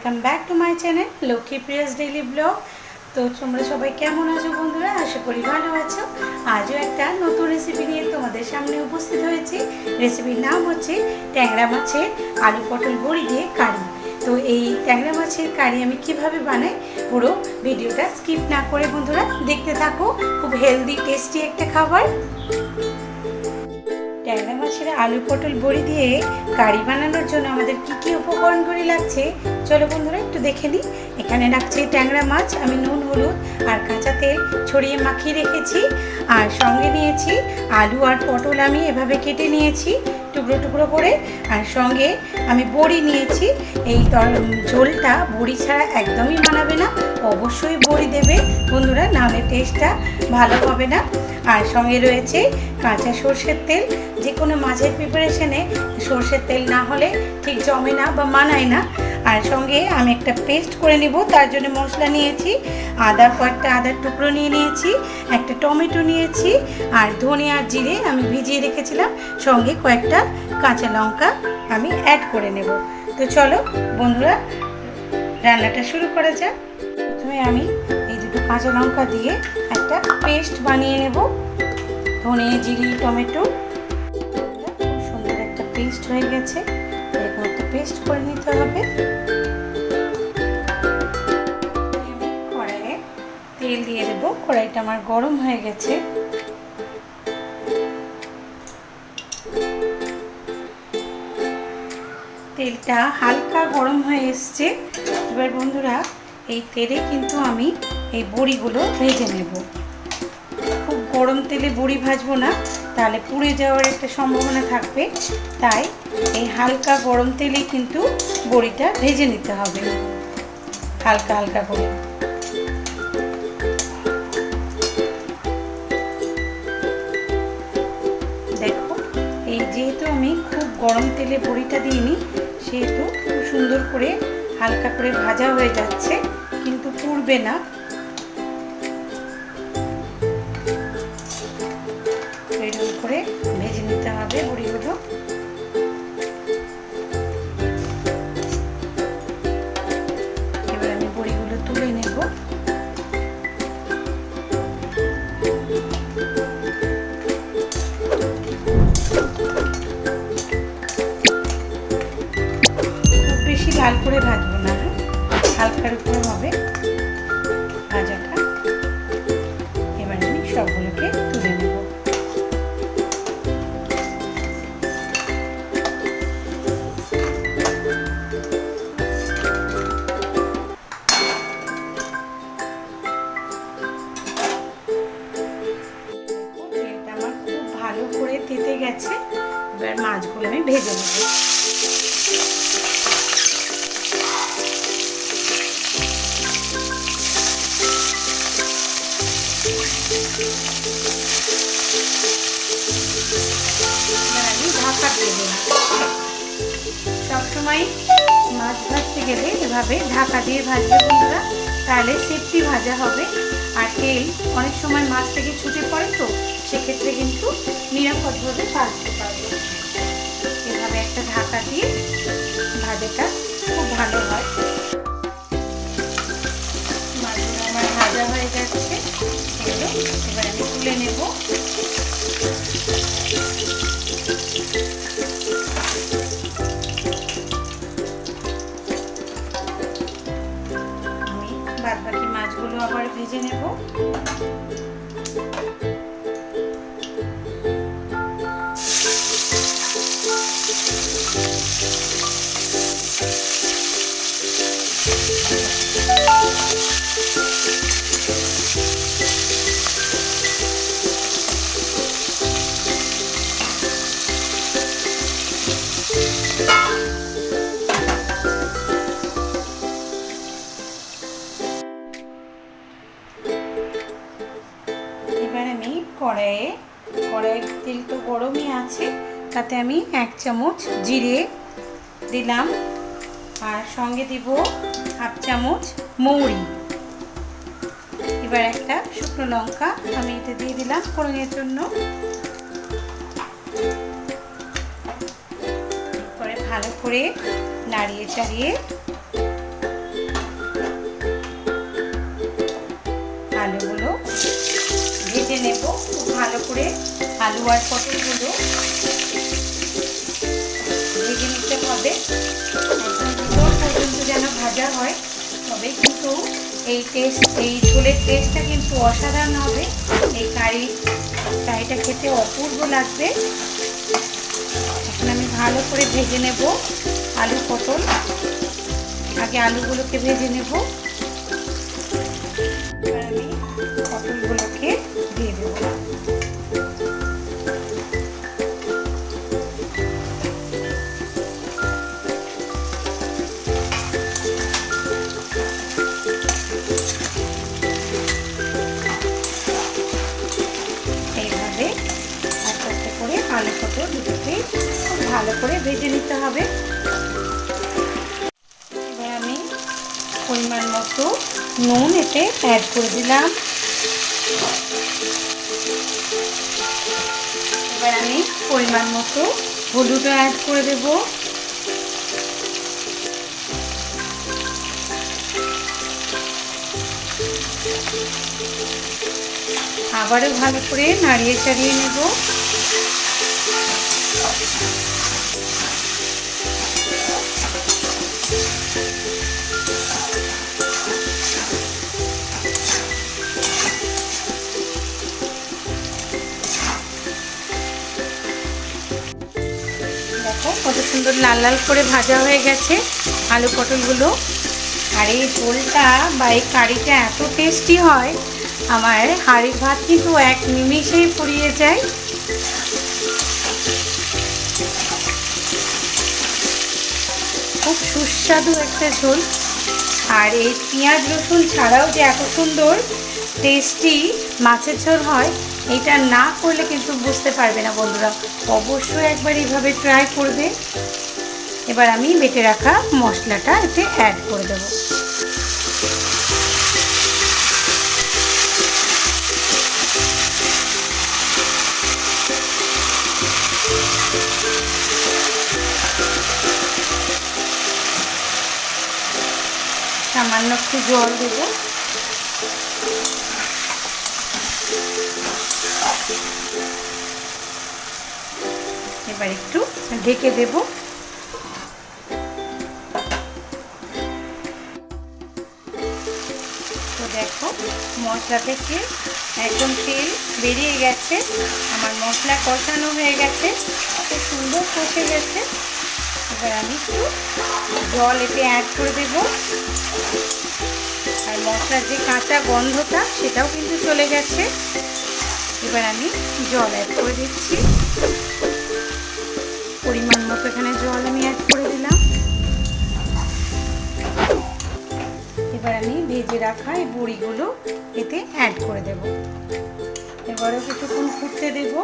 Welcome back to my channel Lakshmi Priya's daily blog তো তোমরা সবাই কেমন আছো বন্ধুরা? আশা করি ভালো আছো। আজও একটা নতুন রেসিপি নিয়ে তোমাদের সামনে উপস্থিত হয়েছি। রেসিপির নাম হচ্ছে ট্যাংরা মাছের আলু পটল বড়ি দিয়ে কারি। তো এই ট্যাংরা মাছের কারি আমি কীভাবে বানাই পুরো ভিডিওটা স্কিপ না করে বন্ধুরা দেখতে থাকো। খুব হেলদি টেস্টি একটা খাবার। ট্যাংরা মাছের আলু পটল বড়ি দিয়ে কারি বানানোর জন্য আমাদের কি কি উপকরণগুলি লাগছে? চলো বন্ধুরা, একটু দেখে নিই। এখানে রাখছি ট্যাংরা মাছ, আমি নুন, হলুদ আর কাঁচা তেল ছড়িয়ে মাখিয়ে রেখেছি। আর সঙ্গে নিয়েছি আলু আর পটল আমি এভাবে কেটে নিয়েছি টুকরো টুকরো করে। আর সঙ্গে আমি বড়ি নিয়েছি। এই ঝোলটা বড়ি ছাড়া একদমই বানাবে না, অবশ্যই বড়ি দেবে। বন্ধুরা নাহলে টেস্টটা ভালো হবে না। আর সঙ্গে রয়েছে কাঁচা সর্ষের তেল। যে কোনো মাছের প্রিপারেশনে সর্ষের তেল না হলে ঠিক জমে না বা মানায় না। আর সঙ্গে আমি একটা পেস্ট করে নিব, তার জন্য মশলা নিয়েছি, আদা কয়েকটা আদার টুকরো নিয়ে নিয়েছি, একটা টমেটো নিয়েছি, আর ধনে আর জিরে আমি ভিজিয়ে রেখেছিলাম। সঙ্গে কয়েকটা কাঁচা লঙ্কা আমি অ্যাড করে নেব। তো চলো বন্ধুরা, রান্নাটা শুরু করা যাক। প্রথমে আমি কাঁচা লঙ্কা দিয়ে একটা পেস্ট বানিয়ে নেব। ধনে, জিরি, টমেটো। খুব সুন্দর একটা পেস্ট হয়ে গেছে। এরকম একটা পেস্ট করে নিতে হবে। কড়াইয়ে তেল দিয়ে দেবো। কড়াইটা আমার গরম হয়ে গেছে। তেলটা হালকা গরম হয়ে এসছে। এবার বন্ধুরা, এই তেলে কিন্তু আমি এই বড়িগুলো ভেজে নেব। খুব গরম তেলে বড়ি ভাজবো না, তাহলে পুড়ে যাওয়ার একটা সম্ভাবনা থাকবে। তাই এই হালকা গরম তেলে কিন্তু বড়িটা ভেজে নিতে হবে। হালকা হালকা করে। দেখো, এই যেহেতু আমি খুব গরম তেলে বড়িটা দিইনি, সেহেতু খুব সুন্দর করে হালকা করে ভাজা হয়ে যাচ্ছে, কিন্তু পুড়বে না। সবসময় মাছ ভাজতে গেলে এভাবে ঢাকা দিয়ে ভাজবে বন্ধুরা। তাহলে সেফটি ভাজা হবে। আর তেল, অনেক সময় মাছ থেকে ছুটে পড়ে তো, সেক্ষেত্রে কিন্তু নিরাপদভাবে ভাজতে পারবে। এভাবে একটা ঢাকা দিয়ে ভাজাটা খুব ভালো হয়। মাছগুলো আমার ভাজা হয়ে যাচ্ছে এবার আমি তুলে নেব। কড়াইয়ে কড়াইয়ের তেল তো গরমই আছে, তাতে আমি এক চামচ জিরে দিলাম, আর সঙ্গে দিব হাফ চামচ মৌরি। এবার একটা শুকনো লঙ্কা আমি এতে দিয়ে দিলাম ফোড়নের জন্য। পরে ভালো করে নাড়িয়ে চাড়িয়ে ভালো করে আলু আর পটলগুলো ভেজে নিতে হবে। একদম পর্যন্ত যেন ভাজা হয়, তবে কিন্তু এই টেস্ট এই ঝোলের টেস্টটা কিন্তু অসাধারণ হবে। এই কারি, কারিটা খেতে অপূর্ব লাগবে। এখন আমি ভালো করে ভেজে নেব আলু, পটল। আগে আলুগুলোকে ভেজে নেব। আলু পটল দুটোকে খুব ভালো করে ভেজে নিতে হবে। এবার আমি পরিমাণ মতো নুন এতে অ্যাড করে দিলাম। এবার আমি পরিমাণ মতো হলুদও অ্যাড করে দেব। আবারও ভালো করে নাড়িয়ে চাড়িয়ে নেব। সুন্দর লাল লাল করে ভাজা হয়ে গেছে আলু পটলগুলো। আর এই ঝোলটা বা এই কারিটা এত টেস্টি হয়, আমার হাড়ির ভাত কিন্তু এক নিমিষেই ফুরিয়ে যায়। খুব সুস্বাদু একটা ঝোল। আর এই পেঁয়াজ রসুন ছাড়াও যে এত সুন্দর টেস্টি মাছের ঝোল হয়, এটা না করলে কিন্তু বুঝতে পারবে না বন্ধুরা। অবশ্যই একবার এইভাবে ট্রাই করবে। এবার আমি বেটে রাখা মশলাটা এতে অ্যাড করে দেবো। সামান্য একটু জল দেবো। এবার একটু ঢেকে দেব। মশলা থেকে একদম তেল বেরিয়ে গেছে। আমার মশলা কষানো হয়ে গেছে। খুব সুন্দর কষে গেছে। এবার আমি একটু জল এতে অ্যাড করে দেব। আর মশলার যে কাঁচা গন্ধটা, সেটাও কিন্তু চলে গেছে। এবার আমি জল অ্যাড করে দিচ্ছি। পরিমাণ মতো এখানে জল আমি অ্যাড করে দিলাম। এবার আমি ভেজে রাখা এই বড়িগুলো এতে অ্যাড করে দেব। এবারও কিছুক্ষণ ফুটতে দেব।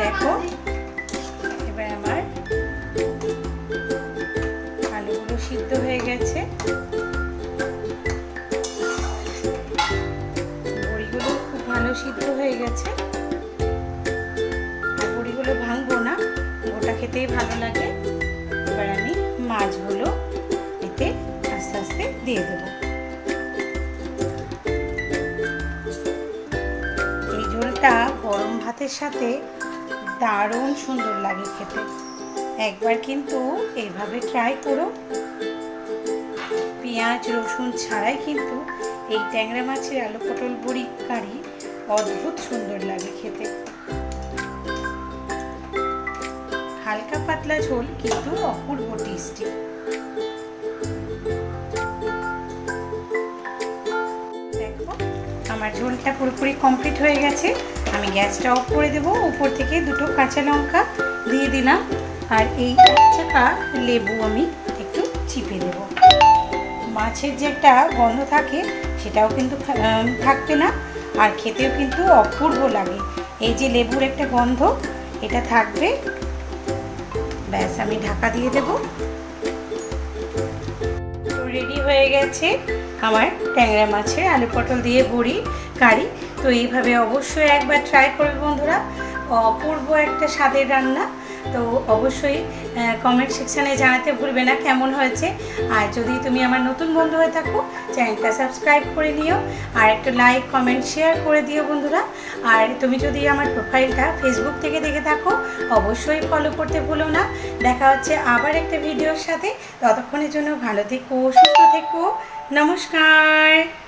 দেখো, এবার আমার আলুগুলো সিদ্ধ হয়ে গেছে। ঝোলটা গরম ভাতের সাথে দারুণ সুন্দর লাগে খেতে। একবার কিন্তু এইভাবে ট্রাই করো। পেঁয়াজ, রসুন ছাড়াই কিন্তু এই ট্যাংরা মাছের আলু পটল বড়ি কারি অদ্ভুত সুন্দর লাগে খেতে। হালকা পাতলা ঝোল কিন্তু অপূর্ব টেস্টি আমার ঝোলটা পুরোপুরি কমপ্লিট হয়ে গেছে। আমি গ্যাসটা অফ করে দেবো। উপর থেকে দুটো কাঁচা লঙ্কা দিয়ে দিলাম। আর এই চাকা লেবু আমি একটু চিপে দেবো। মাছের যে একটা গন্ধ থাকে, সেটাও কিন্তু থাকবে না। আর খেতেও কিন্তু অপূর্ব লাগে। এই যে লেবুর একটা গন্ধ, এটা থাকবে। ব্যাস, আমি ঢাকা দিয়ে দেব। রেডি হয়ে গেছে। আমার ট্যাংরা মাছের, আলু পটল দিয়ে বড়ি, কারি। তো এইভাবে অবশ্যই একবার ট্রাই করবে বন্ধুরা। অপূর্ব একটা স্বাদের রান্না। তো অবশ্যই কমেন্ট সেকশানে জানাতে ভুলবে না কেমন হয়েছে। আর যদি তুমি আমার নতুন বন্ধু হয়ে থাকো চ্যানেলটা সাবস্ক্রাইব করে নিও আর একটু লাইক কমেন্ট শেয়ার করে দিও বন্ধুরা। আর তুমি যদি আমার প্রোফাইলটা ফেসবুক থেকে দেখে থাকো, অবশ্যই ফলো করতে ভুলো না। দেখা হচ্ছে আবার একটা ভিডিওর সাথে। ততক্ষণের জন্য ভালো থেকো, সুস্থ থেকো। নমস্কার।